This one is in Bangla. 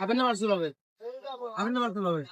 আপনি না মারছিল হবে আপনি না মারছিল হবে